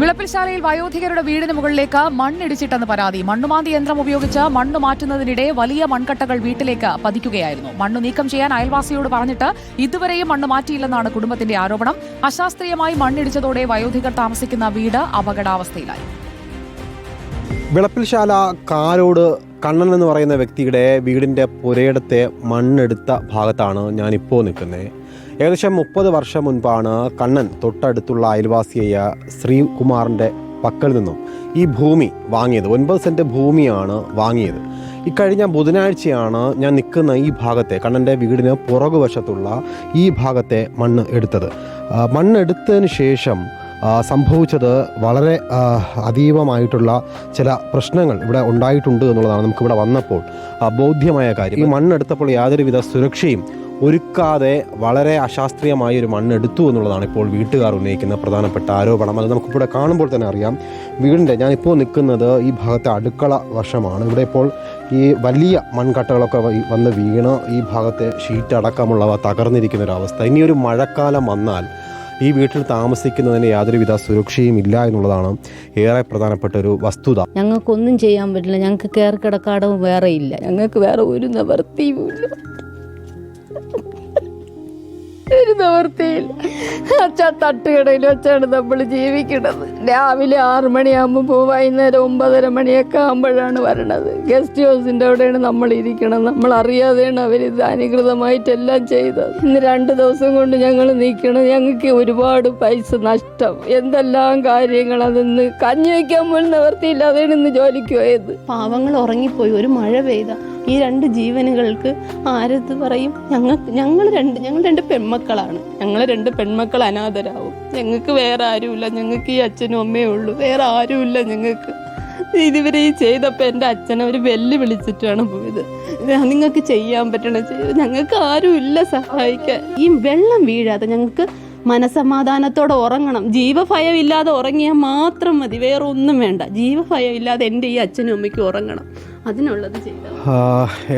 വിളപ്പിൽശാലയിൽ വയോധികരുടെ വീടിന് മുകളിലേക്ക് മണ്ണിടിച്ചിട്ടെന്ന് പരാതി. മണ്ണുമാന്തി യന്ത്രം ഉപയോഗിച്ച് മണ്ണ് മാറ്റുന്നതിനിടെ വലിയ മൺകട്ടകൾ വീട്ടിലേക്ക് പതിക്കുകയായിരുന്നു. മണ്ണ് നീക്കം ചെയ്യാൻ അയൽവാസിയോട് പറഞ്ഞിട്ട് ഇതുവരെയും മണ്ണ് മാറ്റിയില്ലെന്നാണ് കുടുംബത്തിന്റെ ആരോപണം. അശാസ്ത്രീയമായി മണ്ണിടിച്ചതോടെ വയോധികർ താമസിക്കുന്ന വീട് അപകടാവസ്ഥയിലായി. വിളപ്പിൽശാല കാരോട് കണ്ണൻ എന്ന് പറയുന്ന വ്യക്തിയുടെ വീടിന്റെ പുരയിടത്തെ മണ്ണെടുത്ത ഭാഗത്താണ് ഞാനിപ്പോൾ നിൽക്കുന്നത്. ഏകദേശം മുപ്പത് വർഷം മുൻപാണ് കണ്ണൻ തൊട്ടടുത്തുള്ള അയൽവാസിയായ ശ്രീകുമാറിന്റെ പക്കൽ നിന്നും ഈ ഭൂമി വാങ്ങിയത്. ഒൻപത് സെന്റ് ഭൂമിയാണ് വാങ്ങിയത്. ഇക്കഴിഞ്ഞ ബുധനാഴ്ചയാണ് ഞാൻ നിൽക്കുന്ന ഈ ഭാഗത്തെ കണ്ണന്റെ വീടിന് പുറകുവശത്തുള്ള ഈ ഭാഗത്തെ മണ്ണ് എടുത്തത്. മണ്ണ് മണ്ണെടുത്തതിന് ശേഷം സംഭവിച്ചത് വളരെ അതീവമായിട്ടുള്ള ചില പ്രശ്നങ്ങൾ ഇവിടെ ഉണ്ടായിട്ടുണ്ട് എന്നുള്ളതാണ് നമുക്കിവിടെ വന്നപ്പോൾ ബോധ്യമായ കാര്യം. ഈ മണ്ണെടുത്തപ്പോൾ യാതൊരുവിധ സുരക്ഷയും ഒരുക്കാതെ വളരെ അശാസ്ത്രീയമായ ഒരു മണ്ണ് എടുത്തു എന്നുള്ളതാണ് ഇപ്പോൾ വീട്ടുകാർ ഉന്നയിക്കുന്ന പ്രധാനപ്പെട്ട ആരോപണം. അത് നമുക്കിവിടെ കാണുമ്പോൾ തന്നെ അറിയാം. വീടിന്റെ ഞാനിപ്പോൾ നിൽക്കുന്നത് ഈ ഭാഗത്തെ അടുക്കള വശമാണ്. ഇവിടെ ഇപ്പോൾ ഈ വലിയ മൺകട്ടകളൊക്കെ വന്ന് വീണ് ഈ ഭാഗത്തെ ഷീറ്റ് അടക്കമുള്ളവ തകർന്നിരിക്കുന്ന ഒരു അവസ്ഥ. ഇനിയൊരു മഴക്കാലം വന്നാൽ ഈ വീട്ടിൽ താമസിക്കുന്നതിന് യാതൊരുവിധ സുരക്ഷയും ഇല്ല എന്നുള്ളതാണ് ഏറെ പ്രധാനപ്പെട്ട ഒരു വസ്തുത. ഞങ്ങൾക്കൊന്നും ചെയ്യാൻ പറ്റില്ല. ഞങ്ങൾക്ക് കയറി കിടക്കാടവും വേറെ ഇല്ല. ഞങ്ങൾക്ക് വേറെ ഒരു നിവർത്തിയുമില്ല ഒരു നിവൃത്തിയിൽ. അച്ഛ തട്ടുകടയിൽ വെച്ചാണ് നമ്മൾ ജീവിക്കുന്നത്. രാവിലെ ആറ് മണിയാകുമ്പോൾ പോകും വൈകുന്നേരം ഒമ്പതര മണിയൊക്കെ ആകുമ്പോഴാണ് വരണത്. ഗസ്റ്റ് ഹൗസിന്റെ അവിടെയാണ് നമ്മൾ ഇരിക്കണം. നമ്മൾ അറിയാതെയാണ് അവർ അവരിത് അനുകൃതമായിട്ടെല്ലാം ചെയ്തത്. ഇന്ന് രണ്ട് ദിവസം കൊണ്ട് ഞങ്ങൾ നീക്കണം ഞങ്ങൾക്ക് ഒരുപാട് പൈസ നഷ്ടം. എന്തെല്ലാം കാര്യങ്ങൾ അതിന്ന് കഞ്ഞി വയ്ക്കാൻ പോലും നിവർത്തിയില്ലാതെയാണ് ഇന്ന് ജോലിക്ക് പോയത്. പാവങ്ങൾ ഉറങ്ങിപ്പോയി. ഒരു മഴ പെയ്ത. ഈ രണ്ട് ജീവനുകൾക്ക് ആരത് പറയും? ഞങ്ങൾ ഞങ്ങൾ രണ്ട് ഞങ്ങൾ രണ്ട് പെൺമക്കളാണ്. ഞങ്ങൾ രണ്ട് പെൺമക്കൾ അനാഥരാവും. ഞങ്ങൾക്ക് വേറെ ആരുമില്ല. ഞങ്ങൾക്ക് ഈ അച്ഛനും അമ്മയേ ഉള്ളൂ. വേറെ ആരുമില്ല ഞങ്ങൾക്ക്. ഇതുവരെ ഈ ചെയ്തപ്പോൾ എന്റെ അച്ഛൻ അവർ വെല്ലു പോയത്. നിങ്ങൾക്ക് ചെയ്യാൻ പറ്റണ ഞങ്ങൾക്ക് ആരുമില്ല സഹായിക്കാൻ. ഈ വെള്ളം വീഴാതെ ഞങ്ങൾക്ക് മനസമാധാനത്തോടെ ഉറങ്ങണം. ജീവഭയം ഇല്ലാതെ ഉറങ്ങിയാൽ മാത്രം മതി. വേറെ ഒന്നും വേണ്ട. ജീവഭയം ഇല്ലാതെ എന്റെ ഈ അച്ഛനും അമ്മയ്ക്കും ഉറങ്ങണം. അതിനുള്ളത്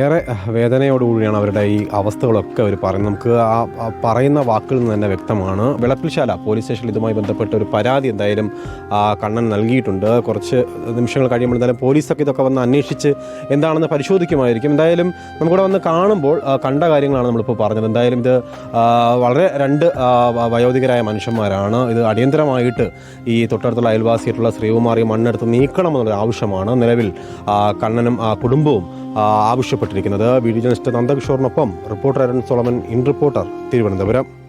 ഏറെ വേദനയോടുകൂടിയാണ് അവരുടെ ഈ അവസ്ഥകളൊക്കെ അവർ പറയുന്നത്. നമുക്ക് ആ പറയുന്ന വാക്കുകളിൽ നിന്ന് തന്നെ വ്യക്തമാണ്. വിളപ്പിൽശാല പോലീസ് സ്റ്റേഷനിൽ ഇതുമായി ബന്ധപ്പെട്ട ഒരു പരാതി എന്തായാലും കണ്ണൻ നൽകിയിട്ടുണ്ട്. കുറച്ച് നിമിഷങ്ങൾ കഴിയുമ്പോൾ എന്തായാലും പോലീസൊക്കെ ഇതൊക്കെ വന്ന് അന്വേഷിച്ച് എന്താണെന്ന് പരിശോധിക്കുമായിരിക്കും. എന്തായാലും നമുക്കിവിടെ വന്ന് കാണുമ്പോൾ കണ്ട കാര്യങ്ങളാണ് നമ്മളിപ്പോൾ പറഞ്ഞത്. എന്തായാലും ഇത് വളരെ രണ്ട് വയോധികരായ മനുഷ്യന്മാരാണ്. ഇത് അടിയന്തരമായിട്ട് ഈ തൊട്ടടുത്തുള്ള അയൽവാസിയായിട്ടുള്ള ശ്രീകുമാർ ഈ മണ്ണെടുത്ത് നീക്കണമെന്നുള്ള ആവശ്യമാണ് നിലവിൽ കണ്ണനും കുടുംബവും ആ, ആവശ്യപ്പെട്ടിരിക്കുന്നത്. Video journalist നന്ദകിഷോറിനൊപ്പം reporter Arun Solomon in reporter Thiruvananthapuram.